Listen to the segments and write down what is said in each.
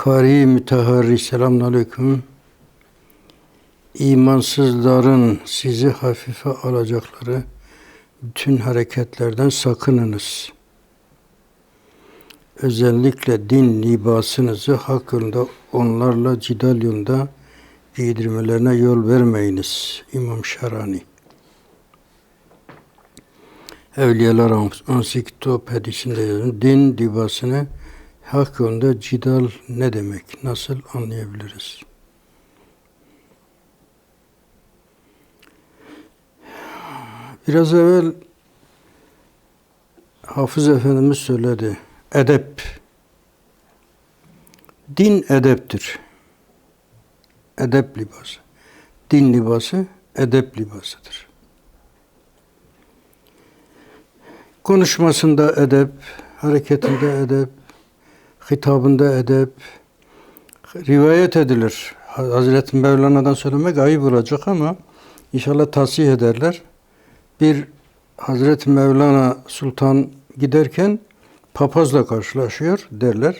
Kari müteharri selamun aleyküm. İmansızların sizi hafife alacakları bütün hareketlerden sakınınız. Özellikle din libasınızı hak yolunda onlarla cidal yolunda giydirmelerine yol vermeyiniz. İmam Şarani. Evliyalar hadisinde yazın. Din libasını hak yolunda cidal ne demek? Nasıl anlayabiliriz? Biraz evvel Hafız Efendimiz söyledi. Edep. Din edeptir. Edep libası. Din libası edep libasıdır. Konuşmasında edep, hareketinde edep, hitabında edep, rivayet edilir. Hazreti Mevlana'dan söylemek ayıp olacak ama inşallah tasih ederler. Bir Hazreti Mevlana Sultan giderken papazla karşılaşıyor derler.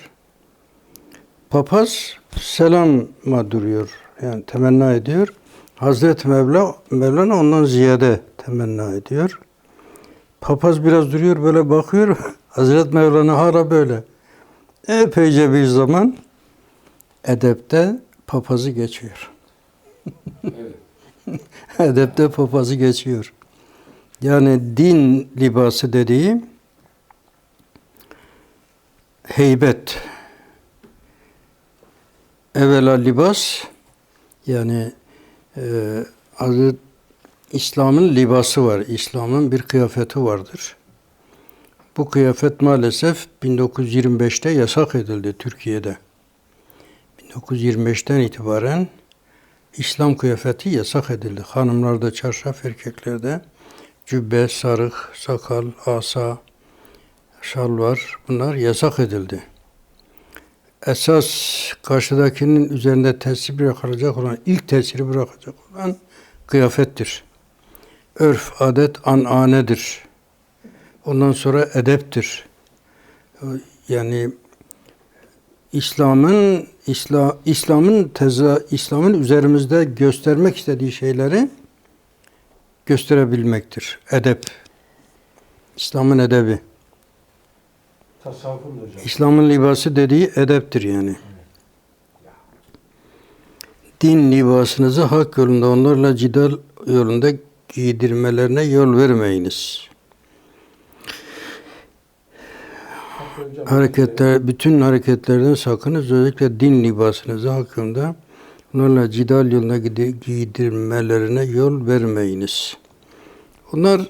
Papaz selama duruyor. Yani temenna ediyor. Hazreti Mevla, Mevlana ondan ziyade temenna ediyor. Papaz biraz duruyor böyle bakıyor. Hazreti Mevlana hala böyle. Epeyce bir zaman edepte papazı geçiyor. Evet. edepte papazı geçiyor. Yani din libası dediği heybet. Evvela libas yani e, Hazreti İslam'ın libası var. İslam'ın bir kıyafeti vardır. Bu kıyafet maalesef 1925'te yasak edildi Türkiye'de. 1925'ten itibaren İslam kıyafeti yasak edildi. Hanımlarda çarşaf, erkeklerde cübbe, sarık, sakal, asa, şalvar bunlar yasak edildi. Esas karşıdakinin üzerinde tesir bırakacak olan, ilk tesiri bırakacak olan kıyafettir. Örf, adet, ananedir. Ondan sonra edeptir. Yani İslam'ın İsla, İslam'ın teza İslam'ın üzerimizde göstermek istediği şeyleri gösterebilmektir. Edep. İslam'ın edebi. İslam'ın libası dediği edeptir yani. Din libasınızı hak yolunda onlarla cidal yolunda giydirmelerine yol vermeyiniz. Hakkı hocam, Hareketler, bütün hareketlerden sakınız. Özellikle din libasınızı hakkında onlarla cidal yoluna giydirmelerine yol vermeyiniz. Onlar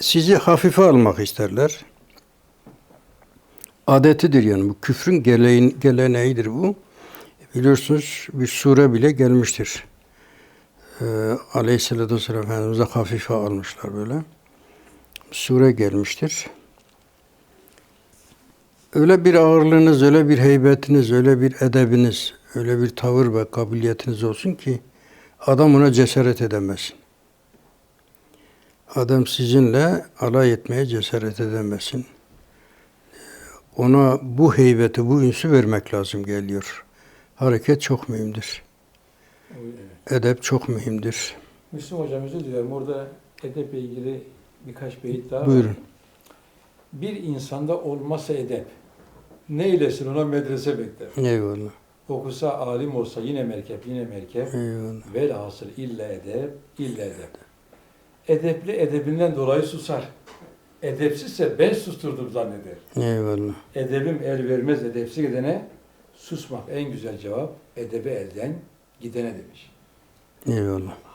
sizi hafife almak isterler. Adetidir yani bu küfrün geleğin, geleneğidir bu. Biliyorsunuz bir sure bile gelmiştir. Ee, Aleyhisselatü Vesselam Efendimiz'e hafife almışlar böyle. Sure gelmiştir. Öyle bir ağırlığınız, öyle bir heybetiniz, öyle bir edebiniz, öyle bir tavır ve kabiliyetiniz olsun ki adam ona cesaret edemesin. Adam sizinle alay etmeye cesaret edemesin. Ona bu heybeti, bu ünsü vermek lazım geliyor. Hareket çok mühimdir. Evet. Edep çok mühimdir. Müslüm hocam özür dilerim. Orada edeple ilgili birkaç beyit daha var. Buyurun. Bir insanda olmasa edep, ne eylesin ona medrese bekler. Eyvallah. Okusa alim olsa yine merkep, yine merkep. Eyvallah. Velhasıl illa edep, illa edep. Edepli edebinden dolayı susar. Edepsizse ben susturdum zanneder. Eyvallah. Edebim el vermez edepsiz gidene susmak en güzel cevap edebi elden gidene demiş. Eyvallah.